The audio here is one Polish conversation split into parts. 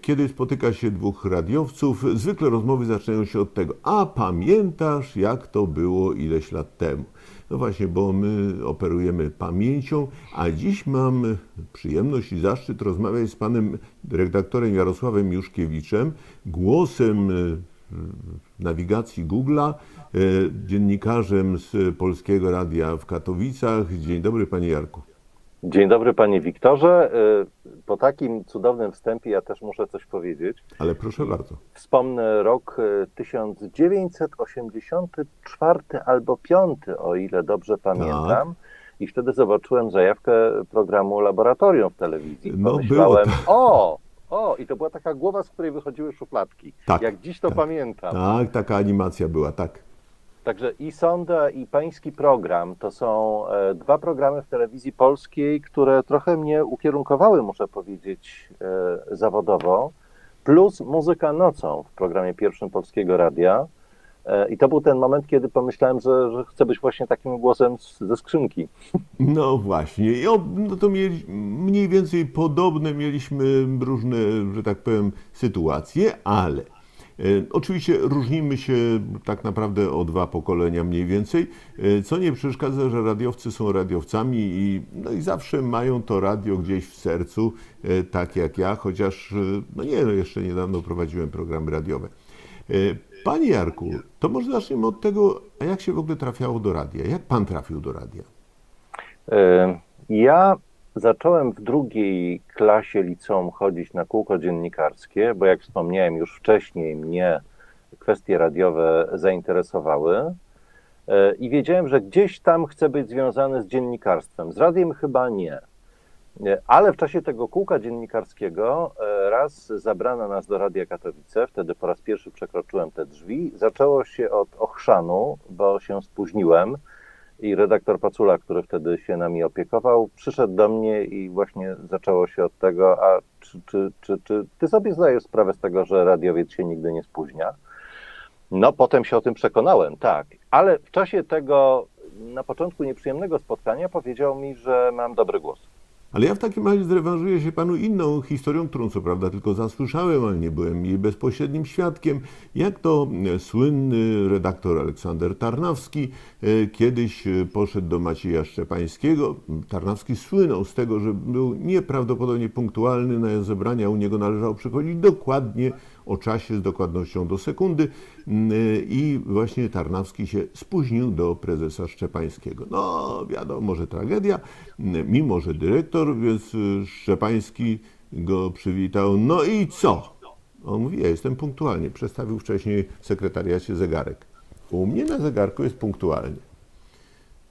Kiedy spotyka się dwóch radiowców, zwykle rozmowy zaczynają się od tego, a pamiętasz jak to było ileś lat temu? No właśnie, bo my operujemy pamięcią, a dziś mam przyjemność i zaszczyt rozmawiać z panem redaktorem Jarosławem Juszkiewiczem, głosem e, nawigacji Google'a, e, dziennikarzem z Polskiego Radia w Katowicach. Dzień dobry panie Jarku. Dzień dobry panie Wiktorze. Y, Po takim cudownym wstępie ja też muszę coś powiedzieć. Ale proszę bardzo. Wspomnę rok y, 1984 albo 5, o ile dobrze pamiętam. I wtedy zobaczyłem zajawkę programu Laboratorium w telewizji. No, Pomyślałem, było o, o, i to była taka głowa, z której wychodziły szufladki. Tak, Jak dziś to tak. pamiętam. Tak, taka animacja była, tak. Także i Sonda, i Pański program to są e, dwa programy w telewizji polskiej, które trochę mnie ukierunkowały, muszę powiedzieć, e, zawodowo, plus muzyka nocą w programie pierwszym Polskiego Radia. E, I to był ten moment, kiedy pomyślałem, że, że chcę być właśnie takim głosem z, ze skrzynki. No właśnie, I no to mieli, mniej więcej podobne mieliśmy różne, że tak powiem, sytuacje, ale oczywiście różnimy się tak naprawdę o dwa pokolenia mniej więcej, e, co nie przeszkadza, że radiowcy są radiowcami i, no i zawsze mają to radio gdzieś w sercu, e, tak jak ja, chociaż e, no nie, no jeszcze niedawno prowadziłem programy radiowe. E, Panie Jarku, to może zaczniemy od tego, jak się w ogóle trafiało do radia? Jak pan trafił do radia? E, Ja zacząłem w drugiej klasie liceum chodzić na kółko dziennikarskie, bo jak wspomniałem już wcześniej, mnie kwestie radiowe zainteresowały. E, I wiedziałem, że gdzieś tam chcę być związany z dziennikarstwem. Z radiem chyba nie. Nie, Ale w czasie tego kółka dziennikarskiego e, raz zabrano nas do Radia Katowice, wtedy po raz pierwszy przekroczyłem te drzwi. Zaczęło się od ochrzanu, bo się spóźniłem i redaktor Pacula, który wtedy się nami opiekował, przyszedł do mnie i właśnie zaczęło się od tego, a czy, czy, czy, czy ty sobie zdajesz sprawę z tego, że radiowiec się nigdy nie spóźnia? No, potem się o tym przekonałem, tak. Ale w czasie tego na początku nieprzyjemnego spotkania powiedział mi, że mam dobry głos. Ale ja w takim razie zrewanżuję się panu inną historią, którą co prawda tylko zasłyszałem, ale nie byłem jej bezpośrednim świadkiem. Jak to e, słynny redaktor Aleksander Tarnawski e, kiedyś e, poszedł do Macieja Szczepańskiego. Tarnawski słynął z tego, że był nieprawdopodobnie punktualny na zebrania. U niego należało przychodzić dokładnie o czasie, z dokładnością do sekundy. Mm, I właśnie Tarnawski się spóźnił do prezesa Szczepańskiego. No, wiadomo, że tragedia, mimo że dyrektor, więc y, Szczepański go przywitał. No i co? On mówi, ja jestem punktualnie. Przestawił wcześniej w sekretariacie zegarek. U mnie na zegarku jest punktualnie.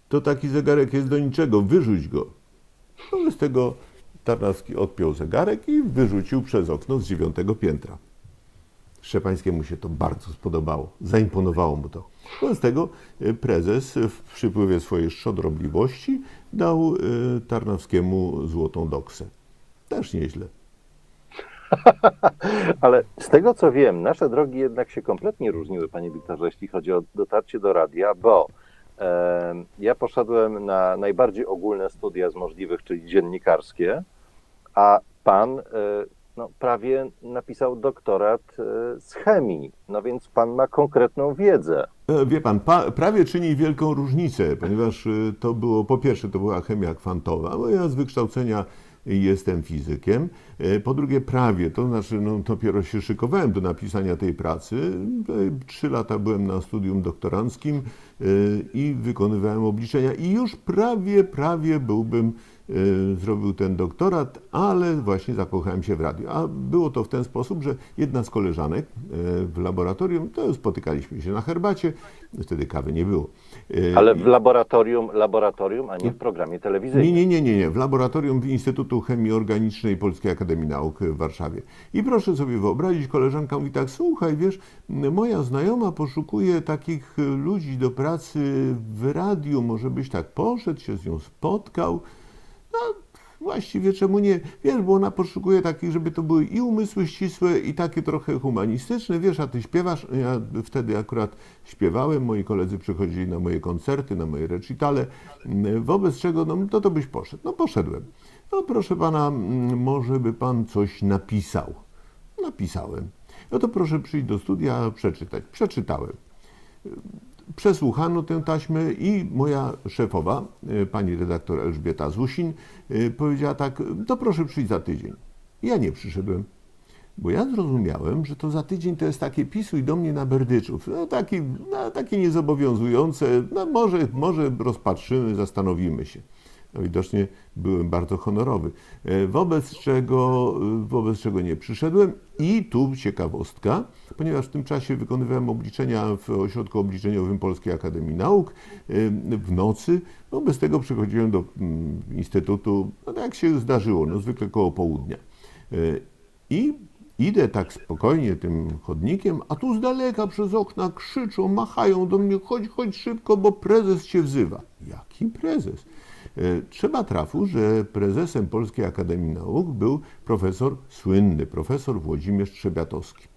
To taki zegarek jest do niczego, wyrzuć go. No, z tego Tarnawski odpiął zegarek i wyrzucił przez okno z dziewiątego piętra. Szczepańskiemu się to bardzo spodobało, zaimponowało mu to. Wobec tego y, prezes w przypływie swojej szczodrobliwości dał y, Tarnawskiemu złotą doksę. Też nieźle. Ale z tego co wiem, nasze drogi jednak się kompletnie różniły, panie Wiktorze, jeśli chodzi o dotarcie do radia, bo e, ja poszedłem na najbardziej ogólne studia z możliwych, czyli dziennikarskie, a pan e, no, prawie napisał doktorat e, z chemii, no więc pan ma konkretną wiedzę. E, Wie pan, pa, prawie czyni wielką różnicę, ponieważ y, to było, po pierwsze, to była chemia kwantowa, bo ja z wykształcenia jestem fizykiem. E, Po drugie, prawie, to znaczy, no, dopiero się szykowałem do napisania tej pracy. E, Trzy lata byłem na studium doktoranckim e, i wykonywałem obliczenia i już prawie, prawie byłbym e, zrobił ten doktorat, ale właśnie zakochałem się w radiu. A było to w ten sposób, że jedna z koleżanek e, w laboratorium, to spotykaliśmy się na herbacie, wtedy kawy nie było. E, Ale w laboratorium, laboratorium, a nie w programie telewizyjnym. nie, nie, nie, nie. W laboratorium Instytutu Chemii Organicznej Polskiej Akademii Nauk w Warszawie. I proszę sobie wyobrazić, koleżanka mówi tak, słuchaj, wiesz, moja znajoma poszukuje takich ludzi do pracy w radiu, może byś tak poszedł, się z nią spotkał. No, właściwie czemu nie? Wiesz, bo ona poszukuje takich, żeby to były i umysły ścisłe, i takie trochę humanistyczne. Wiesz, a ty śpiewasz? Ja wtedy akurat śpiewałem, moi koledzy przychodzili na moje koncerty, na moje recitale, wobec czego, no to to byś poszedł. No poszedłem. No proszę pana, może by pan coś napisał. napisałem. No to proszę przyjść do studia, przeczytać. Przeczytałem. Przesłuchano tę taśmę i moja szefowa, e, pani redaktor Elżbieta Zusin, e, powiedziała tak, to proszę przyjść za tydzień. Ja nie przyszedłem, bo ja zrozumiałem, że to za tydzień to jest takie pisuj do mnie na berdyczów. No, taki, no, takie niezobowiązujące, no może, może rozpatrzymy, zastanowimy się. No, widocznie byłem bardzo honorowy. E, Wobec czego, e, wobec czego nie przyszedłem. I tu ciekawostka, ponieważ w tym czasie wykonywałem obliczenia w Ośrodku Obliczeniowym Polskiej Akademii Nauk e, w nocy. No, bez tego przychodziłem do mm, Instytutu, no, tak się zdarzyło, no, zwykle koło południa. I idę tak spokojnie tym chodnikiem, a tu z daleka przez okna krzyczą, machają do mnie, chodź, chodź szybko, bo prezes cię wzywa. Jaki prezes? E, Trzeba trafu, że prezesem Polskiej Akademii Nauk był profesor, słynny profesor Włodzimierz Trzebiatowski.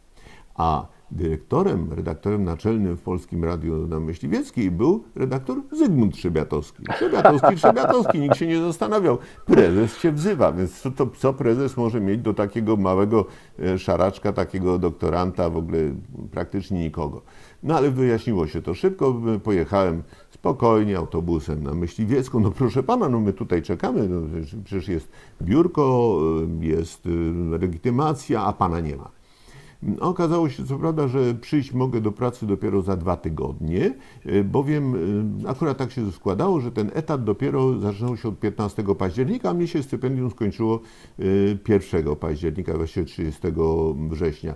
A dyrektorem, redaktorem naczelnym w Polskim Radiu na Myśliwieckiej był redaktor Zygmunt Trzebiatowski. Trzebiatowski, Trzebiatowski, nikt się nie zastanawiał. Prezes się wzywa, więc co, to, co prezes może mieć do takiego małego e, szaraczka, takiego doktoranta, w ogóle praktycznie nikogo. No ale wyjaśniło się to szybko, pojechałem spokojnie autobusem na Myśliwiecką. No proszę pana, no my tutaj czekamy, no, przecież jest biurko, e, jest e, legitymacja, a pana nie ma. Okazało się co prawda, że przyjść mogę do pracy dopiero za dwa tygodnie, y, bowiem y, akurat tak się składało, że ten etat dopiero zaczynał się od 15 października, a mnie się stypendium skończyło y, 1 października, właściwie 30 września.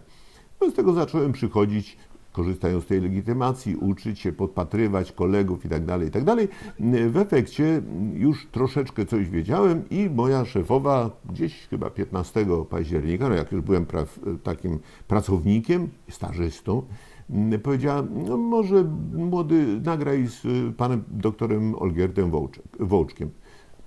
No z tego zacząłem przychodzić korzystając z tej legitymacji, uczyć się, podpatrywać kolegów i tak dalej, i tak. W efekcie już troszeczkę coś wiedziałem i moja szefowa gdzieś chyba 15 października, no jak już byłem pra takim pracownikiem, stażystą, powiedziała, no może młody nagraj z panem doktorem Olgiertem Wołczek, Wołczkiem.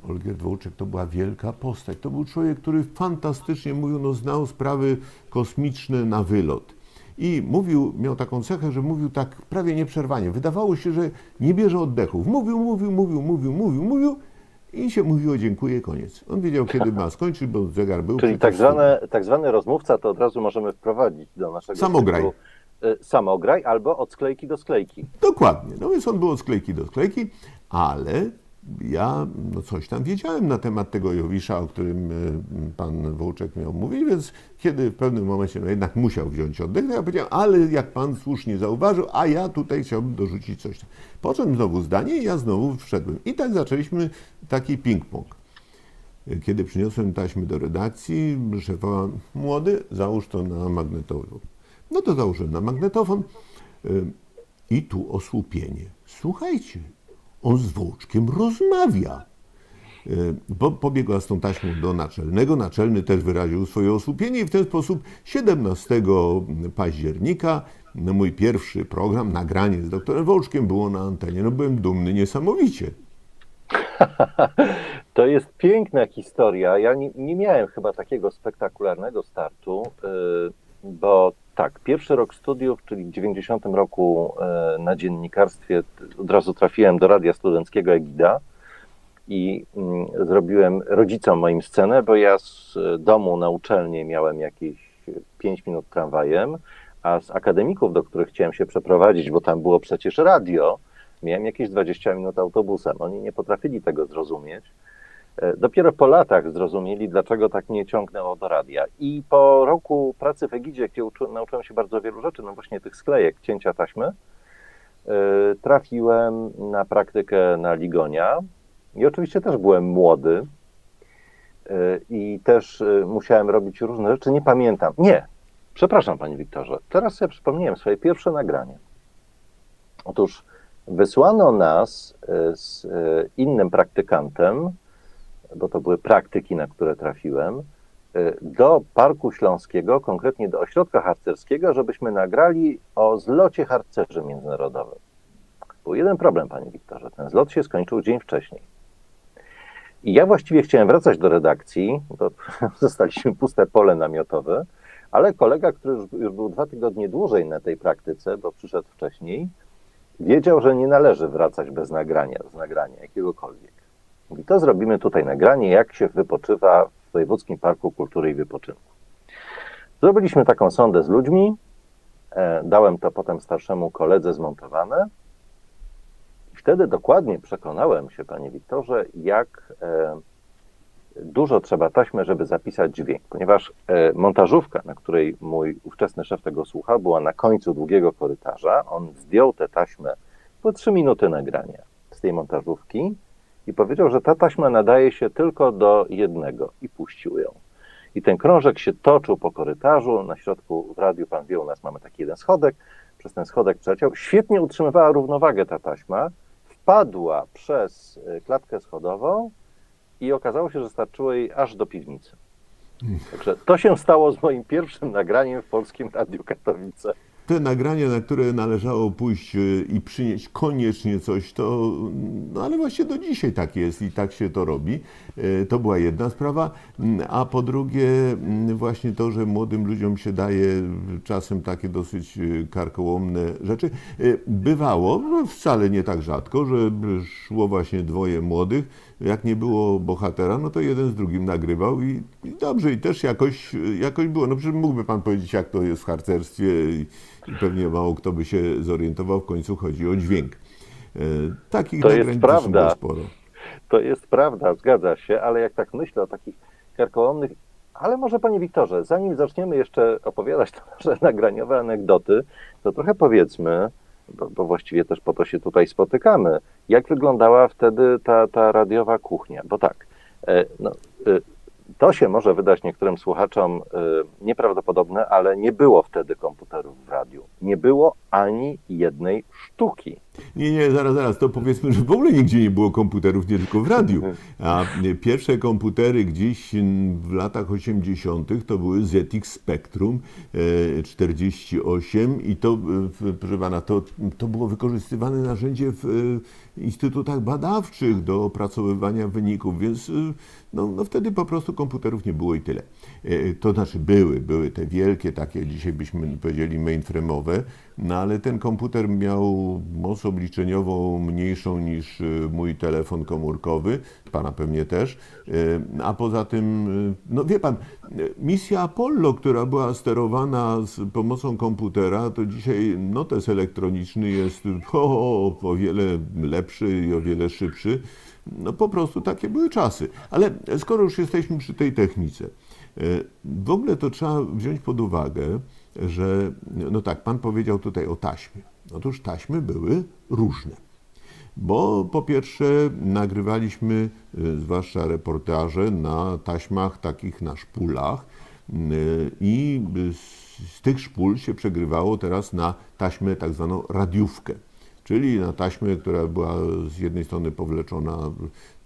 Olgierd Wołczek to była wielka postać. To był człowiek, który fantastycznie mówił, no znał sprawy kosmiczne na wylot. I mówił, miał taką cechę, że mówił tak prawie nieprzerwanie. Wydawało się, że nie bierze oddechów. Mówił, mówił, mówił, mówił, mówił, mówił i się mówiło dziękuję, koniec. On wiedział, kiedy ma skończyć, bo zegar był. Czyli tak, zwane, tak zwany rozmówca to od razu możemy wprowadzić do naszego Samograj. cyklu, y, Samograj albo od sklejki do sklejki. Dokładnie. No więc on był od sklejki do sklejki, ale ja no coś tam wiedziałem na temat tego Jowisza, o którym e, pan Wołczek miał mówić, więc kiedy w pewnym momencie no jednak musiał wziąć oddech, to ja powiedziałem, ale jak pan słusznie zauważył, a ja tutaj chciałbym dorzucić coś. tam. Po czym znowu zdanie i ja znowu wszedłem. I tak zaczęliśmy taki ping-pong. Kiedy przyniosłem taśmy do redakcji, szefowa, młody, załóż to na magnetofon. No to założyłem na magnetofon y, i tu osłupienie. Słuchajcie, on z Wołczkiem rozmawia. Bo pobiegła z tą taśmą do naczelnego. Naczelny też wyraził swoje osłupienie i w ten sposób 17 października mój pierwszy program, nagranie z doktorem Wołczkiem było na antenie. No byłem dumny niesamowicie. To jest piękna historia. Ja nie, nie miałem chyba takiego spektakularnego startu, y, bo tak, pierwszy rok studiów, czyli w 90 roku y, na dziennikarstwie, od razu trafiłem do Radia Studenckiego Egida i mm, zrobiłem rodzicom moim scenę, bo ja z y, domu na uczelnię miałem jakieś 5 minut tramwajem, a z akademików, do których chciałem się przeprowadzić, bo tam było przecież radio, miałem jakieś 20 minut autobusem. Oni nie potrafili tego zrozumieć. E, Dopiero po latach zrozumieli, dlaczego tak mnie ciągnęło do radia. I po roku pracy w Egidzie, gdzie uczy, nauczyłem się bardzo wielu rzeczy, no właśnie tych sklejek, cięcia taśmy, e, trafiłem na praktykę na Ligonia. I oczywiście też byłem młody e, i też musiałem robić różne rzeczy. Nie pamiętam. Nie, przepraszam panie Wiktorze. Teraz sobie przypomniałem swoje pierwsze nagranie. Otóż wysłano nas z innym praktykantem, bo to były praktyki, na które trafiłem, e, do Parku Śląskiego, konkretnie do ośrodka harcerskiego, żebyśmy nagrali o zlocie harcerzy międzynarodowym. Był jeden problem, panie Wiktorze. Ten zlot się skończył dzień wcześniej. I ja właściwie chciałem wracać do redakcji, bo zostaliśmy puste pole namiotowe, ale kolega, który już był dwa tygodnie dłużej na tej praktyce, bo przyszedł wcześniej, wiedział, że nie należy wracać bez nagrania, z nagrania jakiegokolwiek. Mówi, to zrobimy tutaj nagranie, jak się wypoczywa w Wojewódzkim Parku Kultury i Wypoczynku. Zrobiliśmy taką sondę z ludźmi. E, dałem to potem starszemu koledze zmontowane. I wtedy dokładnie przekonałem się, panie Wiktorze, jak e, dużo trzeba taśmy, żeby zapisać dźwięk, ponieważ e, montażówka, na której mój ówczesny szef tego słuchał, była na końcu długiego korytarza. On zdjął tę taśmę po trzy minuty nagrania z tej montażówki i powiedział, że ta taśma nadaje się tylko do jednego i puścił ją. I ten krążek się toczył po korytarzu. Na środku w radiu, pan wie, u nas mamy taki jeden schodek. Przez ten schodek przeleciał. Świetnie utrzymywała równowagę ta taśma. Wpadła przez y, klatkę schodową i okazało się, że starczyło jej aż do piwnicy. Także to się stało z moim pierwszym nagraniem w Polskim Radiu Katowice. Te nagrania, na które należało pójść e, i przynieść koniecznie coś, to, no ale właśnie do dzisiaj tak jest i tak się to robi. E, To była jedna sprawa. Mm, A po drugie, mm, właśnie to, że młodym ludziom się daje czasem takie dosyć karkołomne rzeczy. Bywało, no wcale nie tak rzadko, że szło właśnie dwoje młodych. Jak nie było bohatera, no to jeden z drugim nagrywał i, i dobrze, i też jakoś, jakoś było. No przecież mógłby pan powiedzieć, jak to jest w harcerstwie pewnie mało kto by się zorientował, w końcu chodzi o dźwięk. E, Takich To jest prawda. sporo. To jest prawda, zgadza się, ale jak tak myślę o takich karkołomnych. Ale może, panie Wiktorze, zanim zaczniemy jeszcze opowiadać te nasze nagraniowe anegdoty, to trochę powiedzmy, bo, bo właściwie też po to się tutaj spotykamy, jak wyglądała wtedy ta, ta radiowa kuchnia. Bo tak, e, no, e, to się może wydać niektórym słuchaczom nieprawdopodobne, ale nie było wtedy komputerów. Nie było ani jednej sztuki. Nie, nie, zaraz, zaraz, to powiedzmy, że w ogóle nigdzie nie było komputerów, nie tylko w radiu. A e, pierwsze komputery gdzieś w latach 80. to były ZX Spectrum e, 48 i to, e, proszę pana, to, to było wykorzystywane narzędzie w e, instytutach badawczych do opracowywania wyników, więc e, no, no wtedy po prostu komputerów nie było i tyle. E, To znaczy były, były te wielkie, takie dzisiaj byśmy powiedzieli mainframe'owe, no ale ten komputer miał moc obliczeniową mniejszą niż y, mój telefon komórkowy, pana pewnie też, Y, a poza tym, no wie pan, misja Apollo, która była sterowana z pomocą komputera, to dzisiaj notes elektroniczny jest o, o wiele lepszy i o wiele szybszy. No po prostu takie były czasy. Ale skoro już jesteśmy przy tej technice, w ogóle to trzeba wziąć pod uwagę, że, no tak, pan powiedział tutaj o taśmie. Otóż taśmy były różne. Bo po pierwsze nagrywaliśmy, y, zwłaszcza reportaże, na taśmach takich na szpulach y, i z tych szpul się przegrywało teraz na taśmę tak zwaną radiówkę. Czyli na taśmę, która była z jednej strony powleczona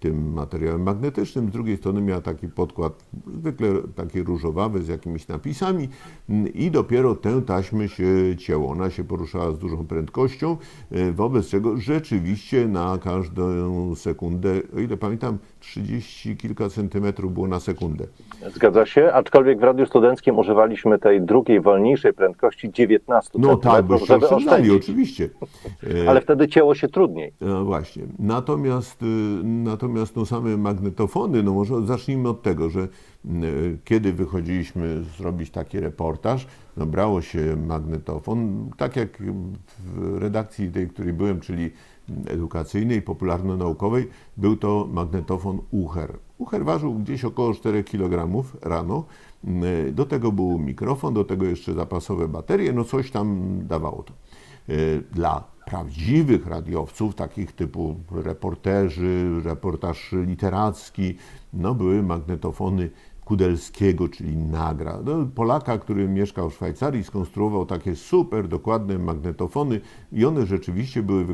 tym materiałem magnetycznym, z drugiej strony miała taki podkład, zwykle taki różowawy z jakimiś napisami mm, i dopiero tę taśmę się cięło. Ona się poruszała z dużą prędkością, e, wobec czego rzeczywiście na każdą sekundę, o ile pamiętam, 30 kilka centymetrów było na sekundę. Zgadza się, aczkolwiek w radiu studenckim używaliśmy tej drugiej, wolniejszej prędkości 19 No tak, byście żeby oszczędzali, oczywiście. E, Ale wtedy cięło się trudniej. No właśnie. Natomiast, y, natomiast no same magnetofony, no może zacznijmy od tego, że y, kiedy wychodziliśmy zrobić taki reportaż, no brało się magnetofon, tak jak w redakcji tej, której byłem, czyli edukacyjnej, popularno-naukowej, był to magnetofon Uher. Uher ważył gdzieś około 4 kg rano. Y, Do tego był mikrofon, do tego jeszcze zapasowe baterie, no coś tam dawało to. Y, Dla prawdziwych radiowców, takich typu reporterzy, reportaż literacki, no były magnetofony Kudelskiego, czyli Nagra. No, Polaka, który mieszkał w Szwajcarii, skonstruował takie super dokładne magnetofony i one rzeczywiście były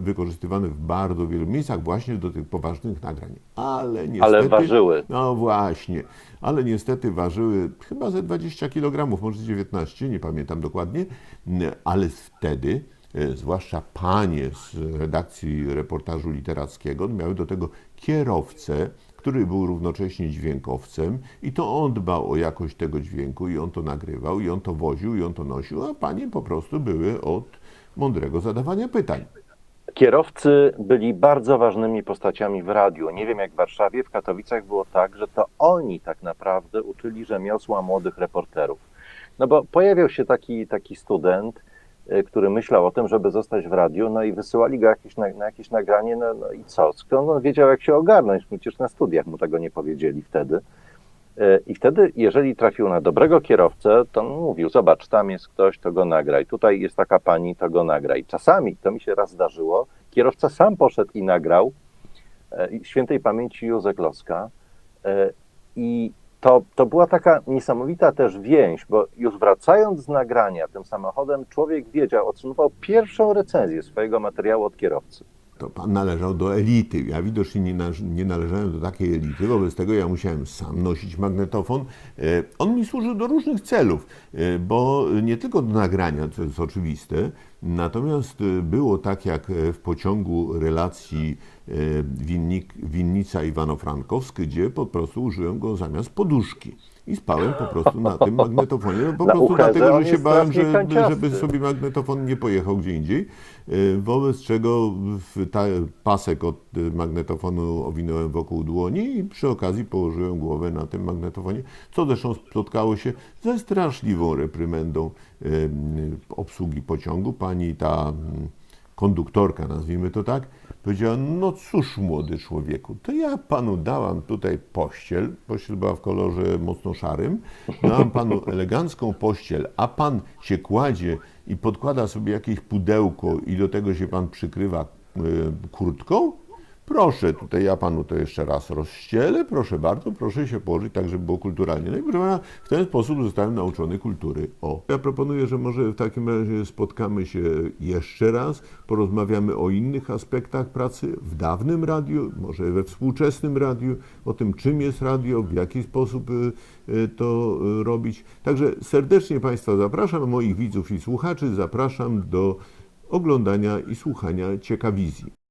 wykorzystywane w bardzo wielu miejscach właśnie do tych poważnych nagrań. Ale niestety... Ale ważyły. No właśnie, ale niestety ważyły chyba ze 20 kg, może 19, nie pamiętam dokładnie, ale wtedy, e, zwłaszcza panie z redakcji reportażu literackiego, miały do tego kierowcę, który był równocześnie dźwiękowcem i to on dbał o jakość tego dźwięku i on to nagrywał i on to woził i on to nosił, a panie po prostu były od mądrego zadawania pytań. Kierowcy byli bardzo ważnymi postaciami w radiu. Nie wiem jak w Warszawie, w Katowicach było tak, że to oni tak naprawdę uczyli rzemiosła młodych reporterów. No bo pojawiał się taki, taki student, który myślał o tym, żeby zostać w radiu, no i wysyłali go jakieś, na, na jakieś nagranie, no, no i co? Skąd on wiedział, jak się ogarnąć? Przecież na studiach mu tego nie powiedzieli wtedy. Y, I wtedy, jeżeli trafił na dobrego kierowcę, to mówił, zobacz, tam jest ktoś, to go nagraj, tutaj jest taka pani, to go nagraj. Czasami, to mi się raz zdarzyło, kierowca sam poszedł i nagrał, e, świętej pamięci Józek Loska, e, i to, to była taka niesamowita też więź, bo już wracając z nagrania tym samochodem, człowiek wiedział, otrzymywał pierwszą recenzję swojego materiału od kierowcy. To pan należał do elity. Ja widocznie nie, nie należałem do takiej elity, wobec tego ja musiałem sam nosić magnetofon. E, On mi służył do różnych celów, e, bo nie tylko do nagrania, co jest oczywiste, natomiast e, było tak jak w pociągu relacji Winnik, Winnica Iwano-Frankowsk, gdzie po prostu użyłem go zamiast poduszki. I spałem po prostu na tym magnetofonie, no po Na prostu dlatego, że się bałem, że, żeby sobie magnetofon nie pojechał gdzie indziej, e, wobec czego pasek od e, magnetofonu owinąłem wokół dłoni i przy okazji położyłem głowę na tym magnetofonie, co zresztą spotkało się ze straszliwą reprymendą e, obsługi pociągu. Pani ta konduktorka, nazwijmy to tak, powiedziała, no cóż młody człowieku, to ja panu dałam tutaj pościel, pościel była w kolorze mocno szarym, dałam panu elegancką pościel, a pan się kładzie i podkłada sobie jakieś pudełko i do tego się pan przykrywa y, kurtką, Proszę, tutaj ja panu to jeszcze raz rozścielę, proszę bardzo, proszę się położyć tak, żeby było kulturalnie. No i proszę pana, w ten sposób zostałem nauczony kultury. O. Ja proponuję, że może w takim razie spotkamy się jeszcze raz, porozmawiamy o innych aspektach pracy w dawnym radiu, może we współczesnym radiu, o tym czym jest radio, w jaki sposób y, y, to y, robić. Także serdecznie Państwa zapraszam, moich widzów i słuchaczy zapraszam do oglądania i słuchania ciekawizji.